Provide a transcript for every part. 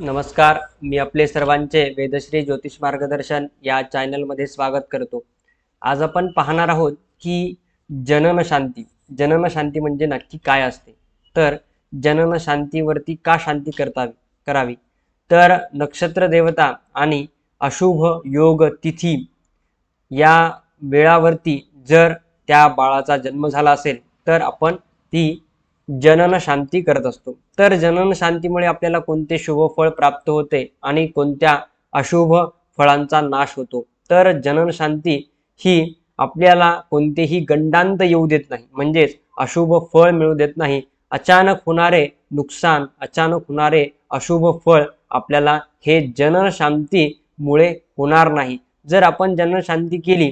नमस्कार मी आपले सर्वांचे वेदश्री ज्योतिष मार्गदर्शन या चॅनलमध्ये स्वागत करतो. आज आपण पाहणार आहोत की जननशांती जननशांती शांती म्हणजे नक्की काय असते? तर जननशांतीवरती का शांती करतावी? करावी? तर नक्षत्र देवता आणि अशुभ योग तिथी या वेळावरती जर त्या बाळाचा जन्म झाला असेल तर आपण ती जनन शांती करत असतो. तर जनन शांतीमुळे आपल्याला कोणते शुभ फळ प्राप्त होते आणि कोणत्या अशुभ फळांचा नाश होतो? तर जनन शांती ही आपल्याला कोणतेही गंडांत येऊ देत नाही. म्हणजेच अशुभ फळ मिळू देत नाही. अचानक होणारे नुकसान अचानक होणारे अशुभ फळ आपल्याला हे जनन शांतीमुळे होणार नाही. जर आपण जनन शांती केली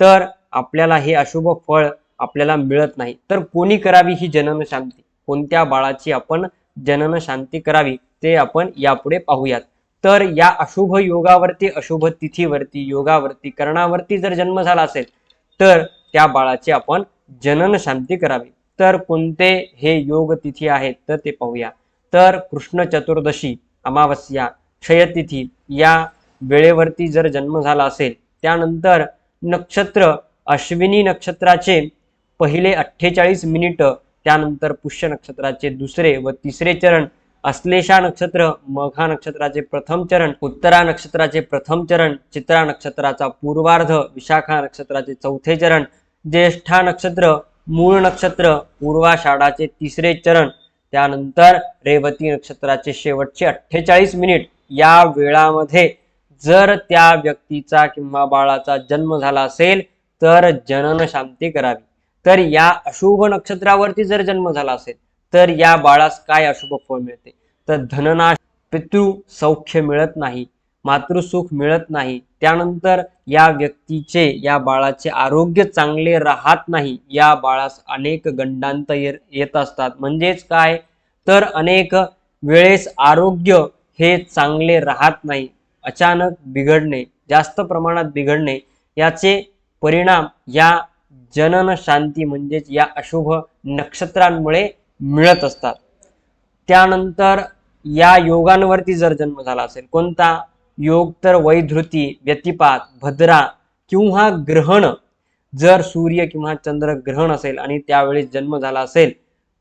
तर आपल्याला हे अशुभ फळ आपल्याला मिळत नाही. तर कोणी करावी ही जनन शांती? कोणत्या बाळाची आपण जनन शांती करावी ते आपण यापुढे पाहूयात. तर या अशुभ योगावरती अशुभ तिथीवरती योगावरती कर्णावरती जर जन्म झाला असेल तर त्या बाळाची आपण जनन शांती करावी. तर कोणते हे योग तिथी आहेत तर ते पाहूया. तर कृष्ण चतुर्दशी अमावस्या क्षयतिथी या वेळेवरती जर जन्म झाला असेल त्यानंतर नक्षत्र अश्विनी नक्षत्राचे पहिले अठ्ठेचाळीस मिनिट त्यानंतर पुष्य नक्षत्राचे दुसरे व तिसरे चरण अश्लेषा नक्षत्र मघा नक्षत्राचे प्रथम चरण उत्तरा नक्षत्राचे प्रथम चरण चित्रा नक्षत्राचा पूर्वार्ध विशाखा नक्षत्राचे चौथे चरण ज्येष्ठा नक्षत्र मूळ नक्षत्र पूर्वाषाढाचे तिसरे चरण त्यानंतर रेवती नक्षत्राचे शेवटचे अठ्ठेचाळीस मिनिट. या वेळामध्ये जर त्या व्यक्तीचा किंवा बाळाचा जन्म झाला असेल तर जनन शांती करावी. तर या अशुभ नक्षत्रावरती जर जन्म झाला असेल तर या बाळास काय अशुभ फळ मिळते? तर धननाश पितृ सौख्य मिळत नाही मातृसुख मिळत नाही त्यानंतर या व्यक्तीचे या बाळाचे आरोग्य चांगले राहत नाही या बाळास अनेक गंडांत येत असतात. म्हणजेच काय? तर अनेक वेळेस आरोग्य हे चांगले राहत नाही अचानक बिघडणे जास्त प्रमाणात बिघडणे याचे परिणाम या जनन शांती म्हणजेच या अशुभ नक्षत्रांमुळे मिळत असतात. त्यानंतर या योगांवरती जर जन्म झाला असेल कोणता योग तर वैधृती व्यतिपात भद्रा किंवा ग्रहण जर सूर्य किंवा चंद्र ग्रहण असेल आणि त्यावेळेस जन्म झाला असेल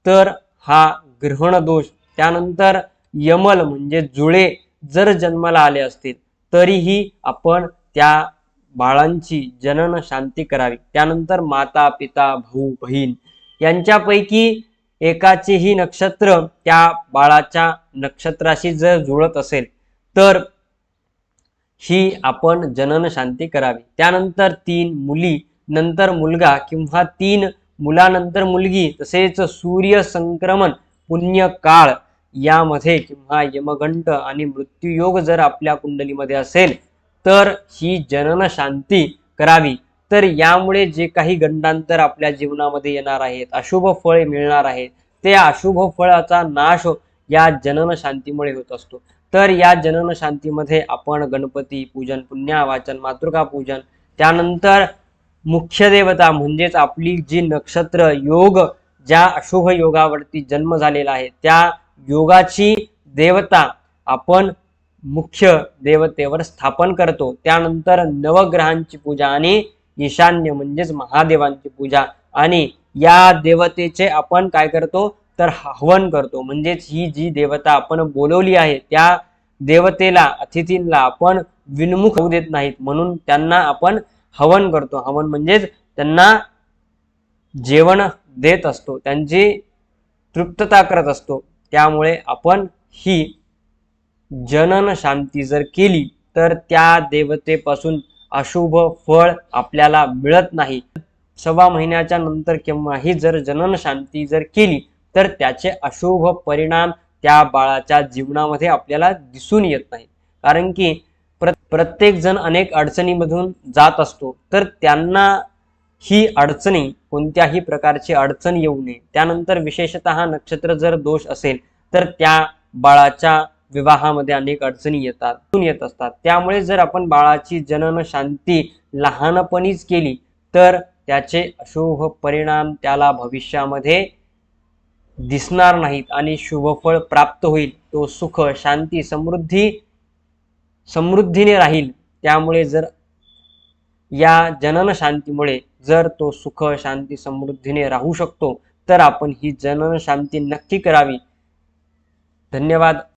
तर हा ग्रहण दोष त्यानंतर यमल म्हणजे जुळे जर जन्माला आले असतील तरीही आपण त्या बाळांची जनन शांती करावी. त्यानंतर माता पिता भाऊ बहीण यांच्यापैकी एकाचेही नक्षत्र त्या बाळाच्या नक्षत्राशी जर जुळत असेल तर ही आपण जनन शांती करावी. त्यानंतर तीन मुली नंतर मुलगा किंवा तीन मुलानंतर मुलगी तसेच सूर्य संक्रमण पुण्य काळ यामध्ये किंवा यमघंट आणि मृत्यूयोग जर आपल्या कुंडलीमध्ये असेल तर ही जनन शांती करावी. तर यामुळे जे काही गंडांतर आपल्या जीवनामध्ये येणार आहेत अशुभ फळे मिळणार आहेत ते अशुभ फळाचा नाश या जनन शांतीमुळे होत असतो. तर या जनन शांतीमध्ये आपण गणपती पूजन पुण्यावाचन मातृका पूजन त्यानंतर मुख्य देवता म्हणजेच आपली जी नक्षत्र योग ज्या अशुभ योगावरती जन्म झालेला आहे त्या योगाची देवता आपण मुख्य देवतेवर स्थापन करतो. त्यानंतर नवग्रहांची पूजा आणि ईशान्य म्हणजेच महादेवांची पूजा. आणि या देवतेचे आपण काय करतो? तर हवन करतो. म्हणजेच ही जी देवता आपण बोलवली आहे त्या देवतेला अतिथींना आपण विनमुख होऊ देत नाहीत. म्हणून त्यांना आपण हवन करतो. हवन म्हणजेच त्यांना जेवण देत असतो. त्यांची तृप्तता करत असतो. त्यामुळे आपण ही जनन शांती जर केली तर त्या देवतेपासून अशुभ फळ आपल्याला मिळत नाही. सव्वा महिन्याच्या नंतर केव्हाही जर जनन शांती जर केली तर त्याचे अशुभ परिणाम त्या बाळाच्या जीवनामध्ये आपल्याला दिसून येत नाही. कारण की प्र प्रत्येक जण अनेक अडचणीमधून जात असतो तर त्यांना ही अडचणी कोणत्याही प्रकारची अडचण येऊ नये. त्यानंतर विशेषतः नक्षत्र जर दोष असेल तर त्या बाळाच्या विवाहामध्ये अनेक अडचणी येतात येत असतात. त्यामुळे जर आपण बाळाची जनन शांती लहानपणीच केली तर त्याचे अशुभ परिणाम त्याला भविष्यामध्ये दिसणार नाहीत आणि शुभफळ प्राप्त होईल. तो सुख शांती समृद्धी समृद्धीने राहील. त्यामुळे जर या जनन शांतीमुळे जर तो सुख शांती समृद्धीने राहू शकतो तर आपण ही जनन शांती नक्की करावी. धन्यवाद.